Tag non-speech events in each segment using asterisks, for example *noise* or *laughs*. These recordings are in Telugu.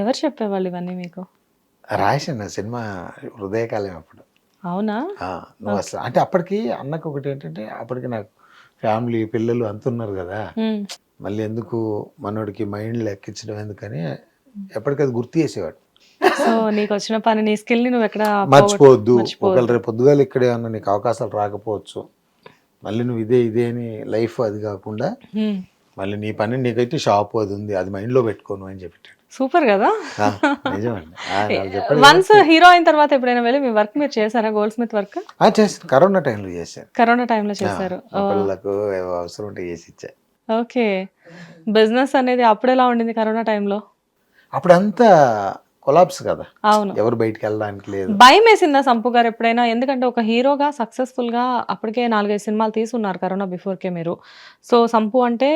ఎవరు చెప్పేవాళ్ళు ఇవన్నీ మీకు? రాశాను సినిమా హృదయకాలం అప్పుడు. అవునా? నువ్వు అసలు అంటే అప్పటికి అన్నకు ఒకటి ఏంటంటే అప్పటికి నాకు ఫ్యామిలీ పిల్లలు అంతున్నారు కదా. మళ్ళీ ఎందుకు మనోడికి మైండ్ లెక్కించడం ఎందుకని ఎప్పటికది గుర్తు చేసేవాడు. సో నీకు వచ్చిన పని నీ స్కిల్ని నువ్వు ఎక్కడ మర్చిపోవద్దు. ఒకవేళ రేపు పొద్దుగాలు ఇక్కడ ఏమన్నా నీకు అవకాశాలు రాకపోవచ్చు. మళ్ళీ నువ్వు ఇదే ఇదే అని లైఫ్ అది కాకుండా మళ్ళీ నీ పని నీకైతే షాప్ అది ఉంది అది మైండ్లో పెట్టుకోను అని చెప్పాడు సూపర్ కదా? వన్స్ హీరో అయిన తర్వాత ఎప్పుడైనా వెళ్ళి మీ వర్క్ మీరు చేశారా? గోల్డ్ స్మిత్ వర్క్ చేశాను కరోనా టైంలో చేశాను కరోనా టైంలో చేశారు. పిల్లలకు అవసరం ఉంటే చేసి ఇచ్చా. ఓకే. బిజినెస్ అనేది అప్పుడు ఎలా ఉండింది కరోనా టైంలో? అప్పుడు అంతా కొలాప్స్ కదా. అవును. ఎవరు బయటికి వెళ్ళడానికి లేదు. భయం వేసిందా సంపు గారు ఎప్పుడైనా? ఎందుకంటే ఒక హీరోగా సక్సెస్ఫుల్గా అప్పటికే నాలుగైదు సినిమాలు తీసున్నారు కరోనా బిఫోర్ కే మీరు. సో సంపు అంటే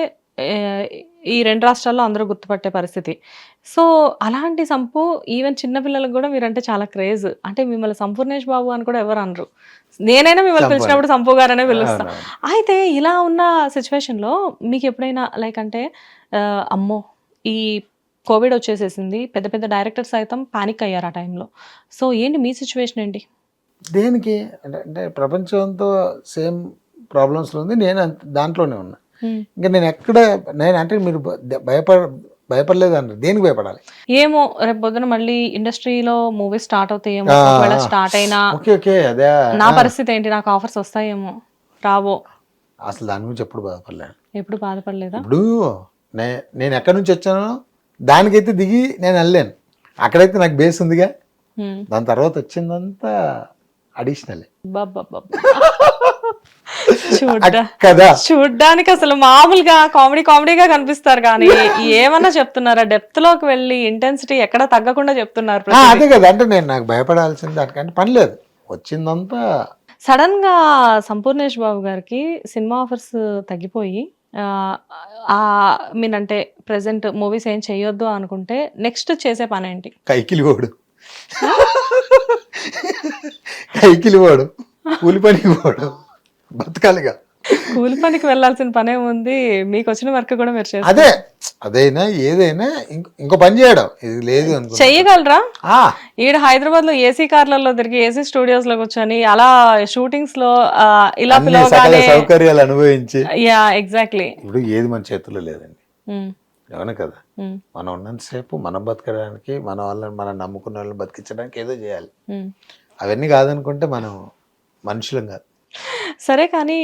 ఈ రెండు రాష్ట్రాల్లో అందరూ గుర్తుపట్టే పరిస్థితి. సో అలాంటి సంపు ఈవెన్ చిన్నపిల్లలకు కూడా మీరంటే చాలా క్రేజ్. అంటే మిమ్మల్ని సంపూర్ణేష్ బాబు అని కూడా ఎవరు అనరు. నేనైనా మిమ్మల్ని పిలిచినప్పుడు సంపు గారనే పిలుస్తా. అవునవును. అయితే ఇలా ఉన్న సిచ్యువేషన్లో మీకు ఎప్పుడైనా లైక్ అంటే అమ్మో ఈ కోవిడ్ వచ్చేసేసింది పెద్ద పెద్ద డైరెక్టర్స్ సైతం పానిక్ అయ్యారు ఆ టైంలో. సో ఏంటి మీ సిచ్యువేషన్ ఏంటి? దేనికి? అంటే ప్రపంచంతో సేమ్ ప్రాబ్లమ్స్లో ఉంది నేను దాంట్లోనే ఉన్నా. ఇంకా నేను ఎక్కడ నేను అంటే మీరు భయపడ భయపడలేదు అన్నారు దేనికి భయపడాలి? ఏమో రేపు పొద్దున మళ్ళీ ఇండస్ట్రీలో మూవీస్ స్టార్ట్ అవుతాయేమో. స్టార్ట్ అయినా ఓకే ఓకే అదే. నా పరిస్థితి ఏంటి? నాకు ఆఫర్స్ వస్తాయేమో. రావో. అసలు దాని గురించి ఎప్పుడు బాధపడలేను ఎప్పుడు బాధపడలేదా? ఇప్పుడు నేను ఎక్కడి నుంచి వచ్చానో దానికైతే దిగి నేను వెళ్ళాను అక్కడైతే నాకు బేస్ ఉందిగా. దాని తర్వాత వచ్చిందంతా అడిషనల్ అబ్బబ్బబ్బబ్బ. కదా. చూడ్డానికి అసలు మామూలుగా కామెడీ కామెడీగా కనిపిస్తారు కానీ ఏమన్నా చెప్తున్నారా? డెప్త్లోకి వెళ్ళి ఇంటెన్సిటీ ఎక్కడ తగ్గకుండా చెప్తున్నారు. అదే కదా. అంటే నేను నాకు భయపడాల్సింది దానికంటే పని లేదు. వచ్చిందంతా సడన్గా సంపూర్ణేష్ బాబు గారికి సినిమా ఆఫర్స్ తగ్గిపోయి ఆ, ఆ మీన్ అంటే ప్రెసెంట్ మూవీస్ ఏం చేయొద్దు అనుకుంటే నెక్స్ట్ చేసే పని ఏంటి? కైకిలి పోడు కైకిలి పోడు కూలి పనికి పోడు బతకాలిగా. కూలి పనికి వెళ్ళాల్సిన పనే ఉంది. మీకు వచ్చిన వర్క్ కూడా మీరు చేస్తారు. అదే అదైనా ఏదైనా ఇంకో పని చేయడం. ఇది లేదు అనుకో చెయ్యగలరా? ఆ, ఈడ హైదరాబాద్లో ఏసీ కార్లలో తిరిగి ఏసీ స్టూడియోస్లో కూర్చొని అలా షూటింగ్స్లో ఇలా పిలవగానే సౌకర్యాలు అనుభవించి. Yeah exactly. ఇప్పుడు ఏది మన చేతుల్లో లేదండి. అవును కదా? మనం ఉన్నంతసేపు మనం బతకడానికి మన వాళ్ళని మనం నమ్ముకున్న వాళ్ళని బతికించడానికి ఏదో చేయాలి. అవన్నీ కాదనుకుంటే మనం మనుషులం కాదు. సరే కానీ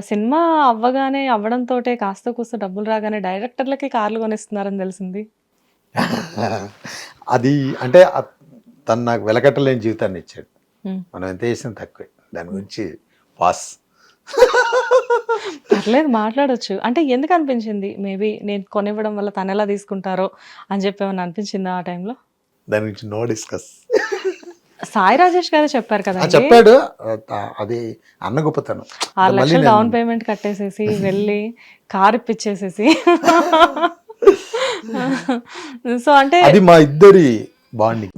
సినిమా అవ్వగానే అవ్వడంతో కాస్త కూస్త డబ్బులు రాగానే డైరెక్టర్లకి కార్లు కొనిస్తున్నారని తెలిసింది. *laughs* అది అంటే తను నాకు వెలకట్టలేని జీవితాన్ని ఇచ్చాడు. మనం ఎంత చేసినా తక్కువే. దాని గురించి పాస్ *laughs* పర్లేదు మాట్లాడొచ్చు. అంటే ఎందుకు అనిపించింది? మేబీ నేను కొనివ్వడం వల్ల తను ఎలా తీసుకుంటారో అని చెప్పి ఏమన్నా అనిపించిందా ఆ టైంలో? దాని గురించి నో డిస్కస్ సాయి రాజేష్ గారే చెప్పారు కదా చెప్పాడు. అది అన్న గొప్పతనం. ఆరు లక్షలు డౌన్ పేమెంట్ కట్టేసేసి *laughs* వెళ్ళి కార్ ఇప్పించేసేసి *laughs* సో అంటే అది మా ఇద్దరి బాండింగ్.